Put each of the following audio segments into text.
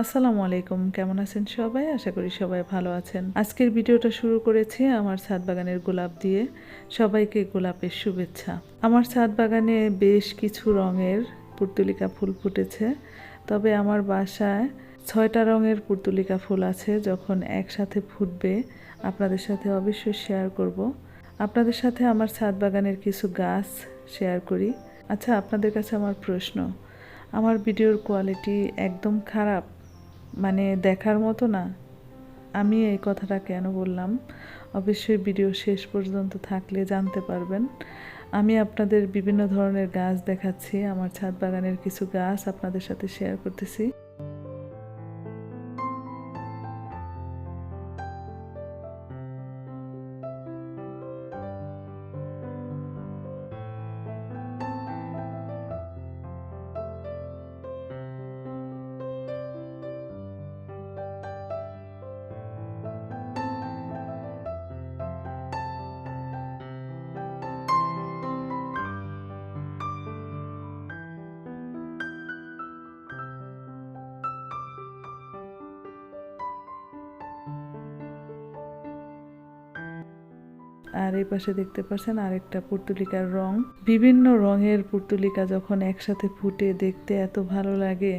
আসসালামু আলাইকুম। কেমন আছেন সবাই? আশা করি সবাই ভালো আছেন। আজকের ভিডিওটা শুরু করেছি আমার ছাদ বাগানের গোলাপ দিয়ে। সবাইকে গোলাপের শুভেচ্ছা। আমার ছাদ বাগানে বেশ কিছু রঙের পুর্তুলিকা ফুল ফুটেছে। তবে আমার বাসায় ছয়টা রঙের পুর্তুলিকা ফুল আছে যখন একসাথে ফুটবে। আপনাদের সাথে অবশ্যই শেয়ার করব। আপনাদের সাথে আমার ছাদ বাগানের কিছু গাছ শেয়ার করি। আচ্ছা আপনাদের কাছে আমার প্রশ্ন। আমার ভিডিওর কোয়ালিটি একদম খারাপ। মানে দেখার মতো না। আমি এই কথাটা কেন বললাম? অবশ্যই ভিডিও শেষ পর্যন্ত থাকলে জানতে পারবেন। আমি আপনাদের বিভিন্ন ধরনের গাছ দেখাচ্ছি, আমার ছাদ বাগানের কিছু গাছ আপনাদের সাথে শেয়ার করতেছি। আর এই পাশে দেখতে পাচ্ছেন আরেকটা পুর্তুলিকার রং। বিভিন্ন রঙের পুর্তুলিকা যখন একসাথে ফুটে দেখতে এত ভালো লাগে।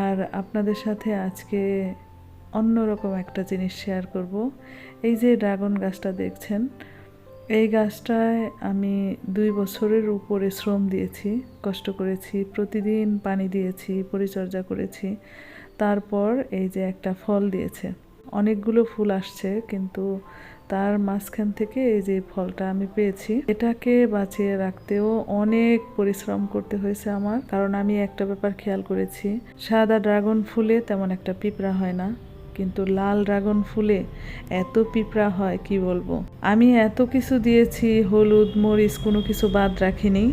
আর আপনাদের সাথে আজকে অন্যরকম একটা জিনিস শেয়ার করব। এই যে ড্রাগন গাছটা দেখছেন, এই গাছটায় আমি দুই বছরের উপরে শ্রম দিয়েছি, কষ্ট করেছি, প্রতিদিন পানি দিয়েছি, পরিচর্যা করেছি, তারপর এই যে একটা ফল দিয়েছে। অনেকগুলো ফুল আসছে, কিন্তু তার মাঝখান থেকে এই যে ফলটা আমি পেয়েছি, এটাকে বাঁচিয়ে রাখতেও অনেক পরিশ্রম করতে হয়েছে আমার। কারণ আমি একটা ব্যাপার খেয়াল করেছি, সাদা ড্রাগন ফুলে তেমন একটা পিঁপড়া হয় না, কিন্তু লাল ড্রাগন ফুলে এত পিঁপড়া হয়, কি বলব? আমি এত কিছু দিয়েছি, হলুদ, মরিচ, কোনো কিছু বাদ রাখিনি।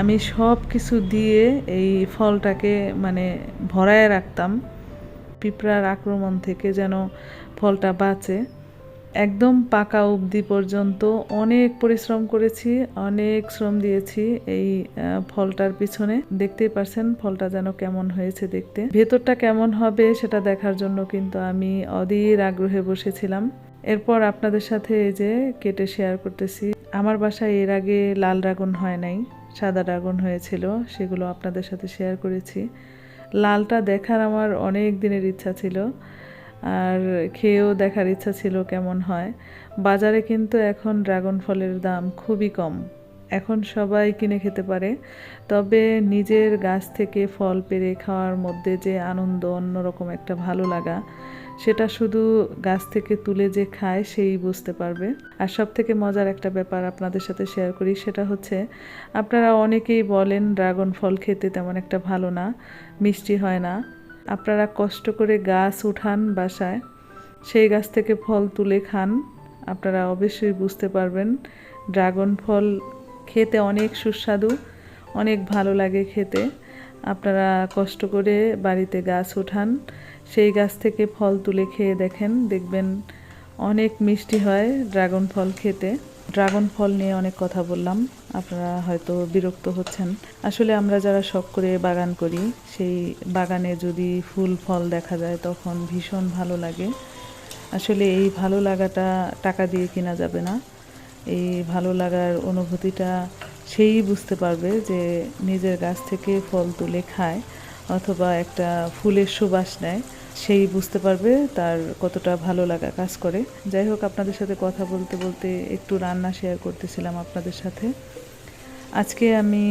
আমি সব কিছু দিয়ে এই ফলটাকে মানে ভরায় রাখতাম, পিঁপড়ার আক্রমণ থেকে যেন ফলটা বাঁচে। একদম পাকা অবধি পর্যন্ত অনেক পরিশ্রম করেছি, অনেক শ্রম দিয়েছি এই ফলটার পিছনে। দেখতেই পারছেন ফলটা যেন কেমন হয়েছে দেখতে। ভেতরটা কেমন হবে সেটা দেখার জন্য কিন্তু আমি অধীর আগ্রহে বসেছিলাম। এরপর আপনাদের সাথে এই যে কেটে শেয়ার করতেছি। আমার বাসায় এর আগে লাল ড্রাগন হয় নাই, সাদা ড্রাগন হয়েছিল, সেগুলো আপনাদের সাথে শেয়ার করেছি। লালটা দেখার আমার অনেক দিনের ইচ্ছা ছিল। আর খেয়েও দেখার ইচ্ছা ছিল কেমন হয়। বাজারে কিন্তু এখন ড্রাগন ফলের দাম খুবই কম। এখন সবাই কিনে খেতে পারে। তবে নিজের গাছ থেকে ফল পেড়ে খাওয়ার মধ্যে যে আনন্দ অন্যরকম একটা ভালো লাগা, সেটা শুধু গাছ থেকে তুলে যে খায় সেই বুঝতে পারবে। আর সব থেকে মজার একটা ব্যাপার আপনাদের সাথে শেয়ার করি, সেটা হচ্ছে আপনারা অনেকেই বলেন ড্রাগন ফল খেতে তেমন একটা ভালো না, মিষ্টি হয় না। আপনারা কষ্ট করে গাছ উঠান বাসায়, সেই গাছ থেকে ফল তুলে খান। আপনারা অবশ্যই বুঝতে পারবেন, ড্রাগন ফল খেতে অনেক সুস্বাদু, অনেক ভালো লাগে খেতে। আপনারা কষ্ট করে বাড়িতে গাছ উঠান, সেই গাছ থেকে ফল তুলে খেয়ে দেখেন, দেখবেন অনেক মিষ্টি হয় ড্রাগন ফল খেতে। ড্রাগন ফল নিয়ে অনেক কথা বললাম। আপনারা হয়তো বিরক্ত হচ্ছেন। আসলে আমরা যারা শখ করে বাগান করি, সেই বাগানে যদি ফুল, ফল দেখা যায়, তখন ভীষণ ভালো লাগে। আসলে এই ভালো লাগাটা টাকা দিয়ে কেনা যাবে না। এই ভালো লাগার অনুভূতিটা সেই বুঝতে পারবে যে নিজের গাছ থেকে ফল তুলে খায় অথবা একটা ফুলের সুবাস নেয়। সেই বুঝতে পারবে তার কতটা ভালো লাগা কাজ করে। যাই হোক, আপনাদের সাথে কথা বলতে বলতে একটু রান্না শেয়ার করতেছিলাম আপনাদের সাথে। আজকে আমি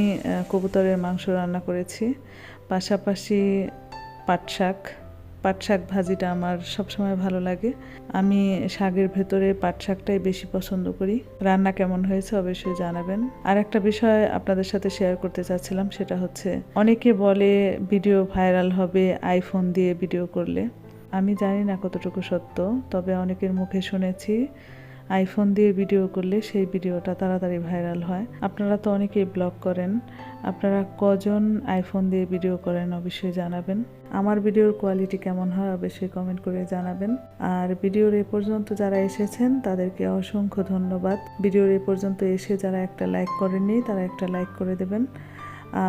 কবুতরের মাংস রান্না করেছি। পাশাপাশি পাট শাক পাট শাক ভাজিটা আমার সবসময় ভালো লাগে। আমি শাকের ভেতরে পাট শাকটাই বেশি পছন্দ করি। রান্না কেমন হয়েছে অবশ্যই জানাবেন। আর একটা বিষয় আপনাদের সাথে শেয়ার করতে চাচ্ছিলাম, সেটা হচ্ছে অনেকে বলে ভিডিও ভাইরাল হবে আইফোন দিয়ে ভিডিও করলে। আমি জানি না কতটুকু সত্য, তবে অনেকের মুখে শুনেছি আইফোন দিয়ে ভিডিও করলে সেই ভিডিওটা তাড়াতাড়ি ভাইরাল হয়। আপনারা তো অনেকেই ব্লগ করেন। আপনারা কজন আইফোন দিয়ে ভিডিও করেন অবশ্যই জানাবেন। আমার ভিডিওর কোয়ালিটি কেমন হয় অবশ্যই কমেন্ট করে জানাবেন। আর ভিডিওর এ পর্যন্ত যারা এসেছেন, তাদেরকে অসংখ্য ধন্যবাদ। ভিডিওর এ পর্যন্ত এসে যারা একটা লাইক করেননি, তারা একটা লাইক করে দেবেন।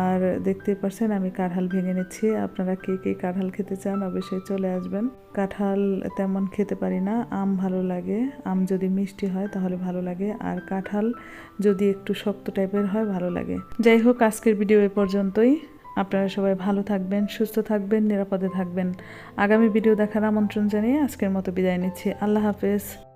আর দেখতে পারছেন, আমি কাঁঠাল ভেঙে নিচ্ছি। আপনারা কে কে কাঁঠাল খেতে চান অবশ্যই চলে আসবেন। কাঁঠাল তেমন খেতে পারি না, আম ভালো লাগে। আম যদি মিষ্টি হয় তাহলে ভালো লাগে, আর কাঁঠাল যদি একটু শক্ত টাইপের হয় ভালো লাগে। যাই হোক, আজকের ভিডিও এ পর্যন্তই। আপনারা সবাই ভালো থাকবেন, সুস্থ থাকবেন, নিরাপদে থাকবেন। আগামী ভিডিও দেখার আমন্ত্রণ জানিয়ে আজকের মতো বিদায় নিচ্ছি। আল্লাহ হাফেজ।